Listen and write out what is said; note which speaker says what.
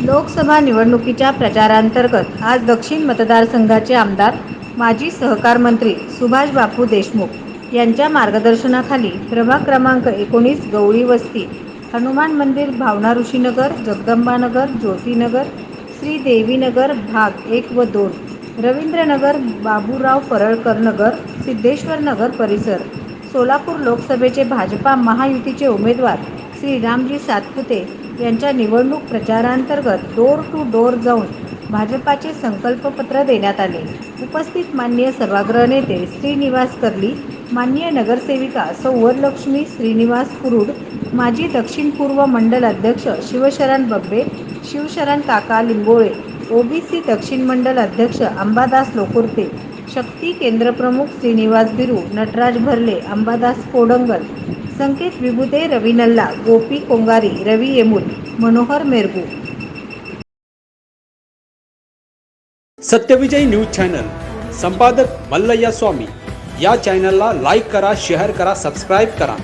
Speaker 1: लोकसभा निवडणुकीच्या प्रचारांतर्गत आज दक्षिण मतदारसंघाचे आमदार माजी सहकार मंत्री सुभाष बापू देशमुख यांच्या मार्गदर्शनाखाली प्रभाग क्रमांक एकोणीस गवळी वस्ती हनुमान मंदिर भावना ऋषीनगर जगदंबानगर ज्योतिनगर श्रीदेवीनगर भाग एक व दोन रवींद्रनगर बाबूराव परळकर नगर सिद्धेश्वर नगर परिसर सोलापूर लोकसभेचे भाजपा महायुतीचे उमेदवार श्री रामजी सातपुते यांच्या निवडणूक प्रचारांतर्गत डोर टू डोर जाऊन भाजपाचे संकल्पपत्र देण्यात आले. उपस्थित माननीय सभागृह नेते श्रीनिवास कर्ली माननीय नगरसेविका सौ वरलक्ष्मी श्रीनिवास कुरुड माजी दक्षिण पूर्व मंडल अध्यक्ष शिवशरण बब्बे शिवशरण काका लिंबोळे ओबीसी दक्षिण मंडल अध्यक्ष अंबादास लोकुर्ते शक्ती केंद्रप्रमुख श्रीनिवास बिरू नटराज भरले अंबादास कोडंगल संकेत विभुते रवी नल्ला गोपी कोंगारी रवी येमूल मनोहर मेरगू.
Speaker 2: सत्यविजय न्यूज चॅनल संपादक मल्लय्या स्वामी. या चॅनलला लाईक करा शेअर करा सबस्क्राईब करा.